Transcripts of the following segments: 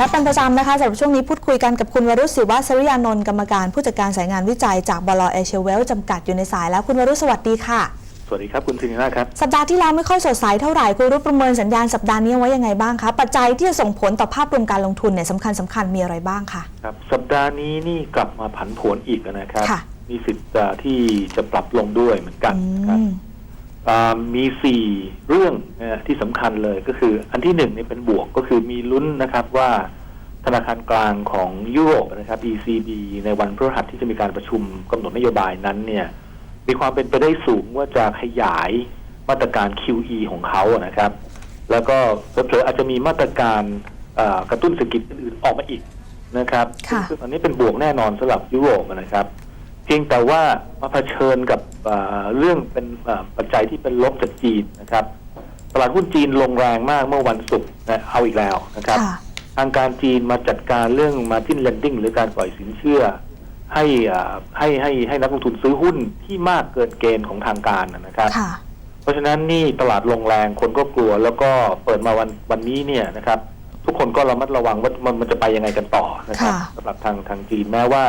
และเป็นประจำนะคะสำหรับช่วงนี้พูดคุยกันกับคุณวรุษศิวะสริยานนท์กรรมการผู้จัดการสายงานวิจัยจากบลเอเชียเวลจำกัดอยู่ในสายแล้วคุณวรุษสวัสดีค่ะ สวัสดีครับคุณสินินาครับ สัปดาห์ที่แล้วไม่ค่อยสดใสเท่าไหร่คุณวรุษประเมินสัญญาณสัปดาห์นี้ไว้ยังไงบ้างคะปัจจัยที่จะส่งผลต่อภาพรวมการลงทุนเนี่ยสำคัญสำคัญมีอะไรบ้างคะครับสัปดาห์นี้นี่กลับมาผันผวนอีกนะครับค่ะมีสิทธิ์จะที่จะปรับลงด้วยเหมือนกันครับอื มอ่ามีสี่เรื่องนะที่สำคัญเลยก็คือ อันที่หนึ่งนี่เป็นบวกก็คือมีลุ้นนะครับว่าธนาคารกลางของยุโรปนะครับ ECB ในวันพฤหัสที่จะมีการประชุมกำหนดนโยบายนั้นเนี่ย มีความเป็นไปได้สูงว่าจะขยายมาตรการ QE ของเขาอะนะครับ แล้วก็เผลอๆอาจจะมีมาตรการอ่ากระตุ้นเศรษฐกิจอื่นๆออกมาอีกนะครับค่ะซึ่งอันนี้เป็นบวกแน่นอนสำหรับยุโรปนะครับเพียงแต่ว่ามาเผชิญกับอ่าเรื่องเป็นอ่าปัจจัยที่เป็นลบจากจีนนะครับตลาดหุ้นจีนลงแรงมากเมื่อวันศุกร์นะเอาอีกแล้วนะครับค่ะทางการจีนมาจัดการเรื่อง margin lending หรือการปล่อยสินเชื่อ ให้อ่าให้ให้ให้นักลงทุนซื้อหุ้นที่มากเกินเกณฑ์ของทางการนะนะครับค่ะเพราะฉะนั้นนี่ตลาดลงแรงคนก็กลัวแล้วก็เปิดมาวันวันนี้เนี่ยนะครับ ทุกคนก็ระมัดระวังว่ามันมันจะไปยังไงกันต่อนะครับค่ะ สำหรับทางทางจีนแม้ว่า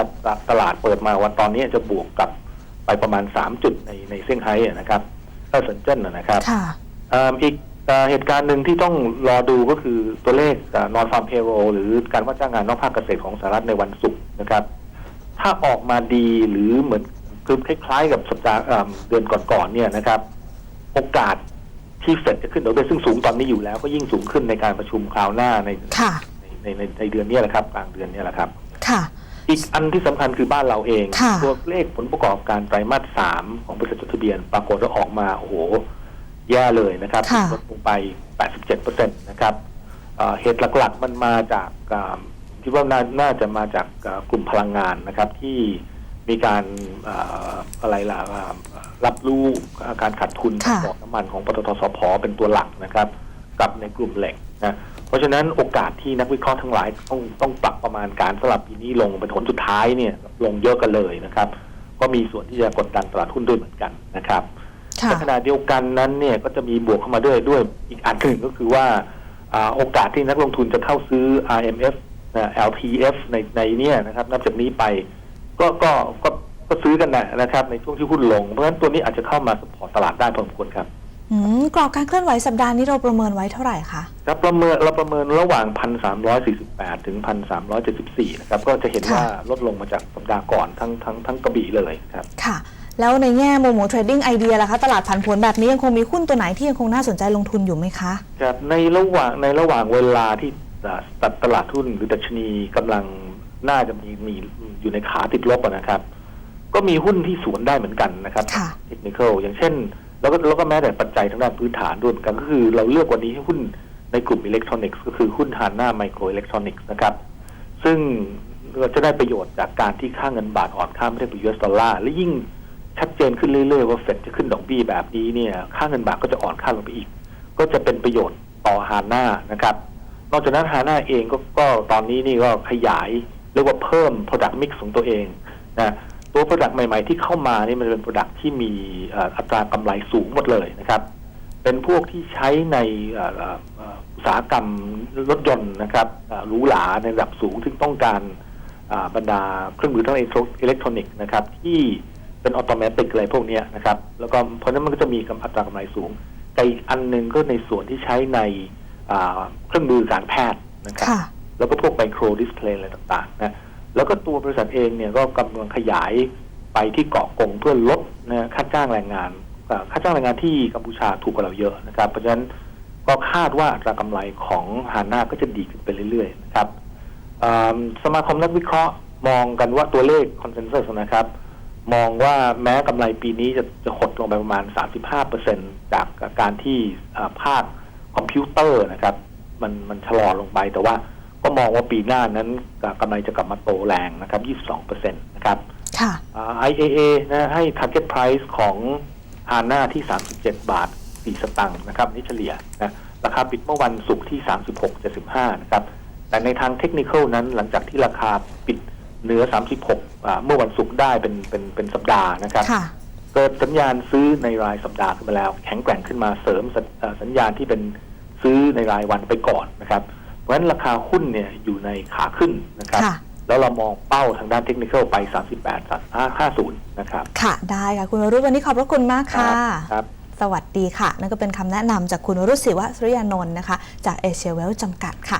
ตลาดเปิดมาวันตอนนี้จะบวกกลับไปประมาณ 3 จุดในในเซี่ยงไฮ้อะนะครับถ้าเซินเจิ้นนะนะครับค่ะ เอิ่มอีกเอ่อเหตุการณ์หนึ่งที่ต้องรอดูก็คือตัวเลขนอนฟาร์มเพโรหรือการว่าจ้างงานนอกภาคเกษตรของสหรัฐในวันศุกร์นะครับ ถ้าออกมาดีหรือเหมือนคือคล้ายๆ กับสัปดาห์เอิ่มเดือนก่อนๆเนี่ยนะครับ โอกาส ที่เฟดจะขึ้นดอกเบี้ยซึ่งสูงตอนนี้อยู่แล้วก็ยิ่งสูงขึ้นในการประชุมคราวหน้าในค่ะในในในในเดือนนี้แหละครับกลางเดือนนี้แหละครับ ค่ะ อีกอันที่สำคัญคือบ้านเราเองค่ะ ตัวเลขผลประกอบการไตรมาสสามของบริษัทจดทะเบียน ปรากฏว่าออกมาโอ้โหแย่เลยนะครับค่ะ ลดลงไป 87เปอร์เซ็นต์นะครับเอ่อเหตุหลักๆมันมาจากอ่าคิดว่าน่าน่าจะมาจากอ่ากลุ่มพลังงานนะครับที่ มีการอ่าอะไรล่ะอ่ารับรู้การขาดทุนค่ะของน้ำมันของปตทสพเป็นตัวหลักนะครับ กับในกลุ่มเหล็กนะเพราะฉะนั้นโอกาสที่นักวิเคราะห์ทั้งหลายต้องต้องปรับประมาณการสลับปีนี้ลงเป็นผลสุดท้ายเนี่ยลงเยอะกันเลยนะครับ ก็มีส่วนที่จะกดดันตลาดหุ้นด้วยเหมือนกันนะครับค่ะในขณะเดียวกันนั้นเนี่ยก็จะมีบวกเข้ามาด้วยด้วยอีกอันหนึ่งก็คือว่าอ่าโอกาสที่นักลงทุนจะเข้าซื้อ RMF นะ LTF ในในเนี่ยนะครับ นับจากนี้ไป ก็ก็ก็ก็ซื้อกันนะนะครับ ในช่วงที่หุ้นลง เพราะฉะนั้นตัวนี้อาจจะเข้ามาสปอร์ตตลาดได้พอสมควรครับอืมกรอบการเคลื่อนไหวสัปดาห์นี้เราประเมินไว้เท่าไหร่คะครับประเมินเราประเมินระหว่าง 1,348 ถึง 1,374 นะครับ ก็จะเห็นค่ะว่าลดลงมาจากสัปดาห์ก่อนทั้งทั้งทั้งกระบี่เลยครับ ค่ะ แล้วในแง่มุมของเทรดดิ้งไอเดียล่ะคะ ตลาดผันผวนแบบนี้ยังคงมีหุ้นตัวไหนที่ยังคงน่าสนใจลงทุนอยู่ไหมคะ ครับ ในระหว่างในระหว่างเวลาที่ตตลาดหุ้นหรือดัชนีกำลัง น่าจะมีมีอยู่ในขาติดลบอะนะครับ ก็มีหุ้นที่สวนได้เหมือนกันนะครับค่ะเทคนิคอย่างเช่น แล้วก็แล้วก็แม้แต่ปัจจัยทางด้านพื้นฐานด้วยเหมือนกันก็คือเราเลือกวันนี้ให้หุ้นในกลุ่มอิเล็กทรอนิกส์ก็คือหุ้นฮาน่าไมโครอิเล็กทรอนิกส์นะครับ ซึ่งเราจะได้ประโยชน์จากการที่ค่าเงินบาทอ่อนค่าไม่ได้ไป US ดอลลาร์และยิ่งชัดเจนขึ้นเรื่อยๆว่าเฟดจะขึ้นดอกเบี้ยแบบนี้เนี่ยค่าเงินบาทก็จะอ่อนค่าลงไปอีก ก็จะเป็นประโยชน์ต่อฮาน่านะครับ นอกจากนั้นฮาน่าเองก็ก็ตอนนี้นี่ก็ขยาย เรียกว่าเพิ่ม Product Mix ของตัวเองนะตัว Product ใหม่ ๆ ที่เข้ามานี่มันเป็น Product ที่มีอัตรากำไรสูงหมดเลยนะครับ เป็นพวกที่ใช้ในอุตสาหกรรมรถยนต์นะครับหรูหราในระดับสูงซึ่งต้องการบรรดาเครื่องมือทางอิเล็กทรอนิกส์นะครับ ที่เป็นออโตเมติกอะไรพวกนี้นะครับ แล้วก็เพราะนั้นมันก็จะมีกำอัตรากำไรสูงแต่อีกอันหนึ่งก็ในส่วนที่ใช้ในเครื่องมือการแพทย์นะครับ แล้วก็พวกไมโครดิสเพลย์อะไรต่างๆนะแล้วก็ตัวบริษัทเองเนี่ยก็กำลังขยายไปที่เกาะกงเพื่อลดนะค่าจ้างแรงงาน ค่าจ้างแรงงานที่กัมพูชาถูกกว่าเราเยอะนะครับ เพราะฉะนั้นก็คาดว่ารากำไรของฮาน่าก็จะดีขึ้นไปเรื่อยๆนะครับสมาคมนักวิเคราะห์มองกันว่าตัวเลขคอนเซนแซสนะครับ มองว่าแม้กำไรปีนี้จะจะหดลงไปประมาณ 35%จากจาการที่ภาคคอมพิวเตอร์นะครับ มันมันชะลอลงไปแต่ว่า มองว่าปีหน้านั้นกำไรจะกลับมาโตแรงนะครับ 22%นะครับ ค่ะอ่า IAA นะให้ target price ของฮาน่าที่ 37 บาท 4 สตังค์นะครับนี่เฉลี่ยนะราคาปิดเมื่อวันศุกร์ที่ 36.75 นะครับ แต่ในทางเทคนิคนั้นหลังจากที่ราคาปิดเหนือ 36อ่าเมื่อวันศุกร์ได้เป็นเป็นเป็นสัปดาห์นะครับค่ะเกิดสัญญาณซื้อในรายสัปดาห์ขึ้นมาแล้ว แข็งแกร่งขึ้นมาเสริมสัญเอ่อสัญญาณที่เป็นซื้อในรายวันไปก่อนนะครับ เพราะฉะนั้นราคาหุ้นเนี่ยอยู่ในขาขึ้นนะครับค่ะแล้วเรามองเป้าทางด้านเทคนิคไป 38 50 นะครับ ค่ะ ได้ค่ะ คุณวรุษวันนี้ขอบพระคุณมากค่ะ ครับ สวัสดีค่ะ นั่นก็เป็นคำแนะนำจากคุณวรุษศิวะสุริยานนท์นะคะ จากเอเชียเวลจำกัดค่ะ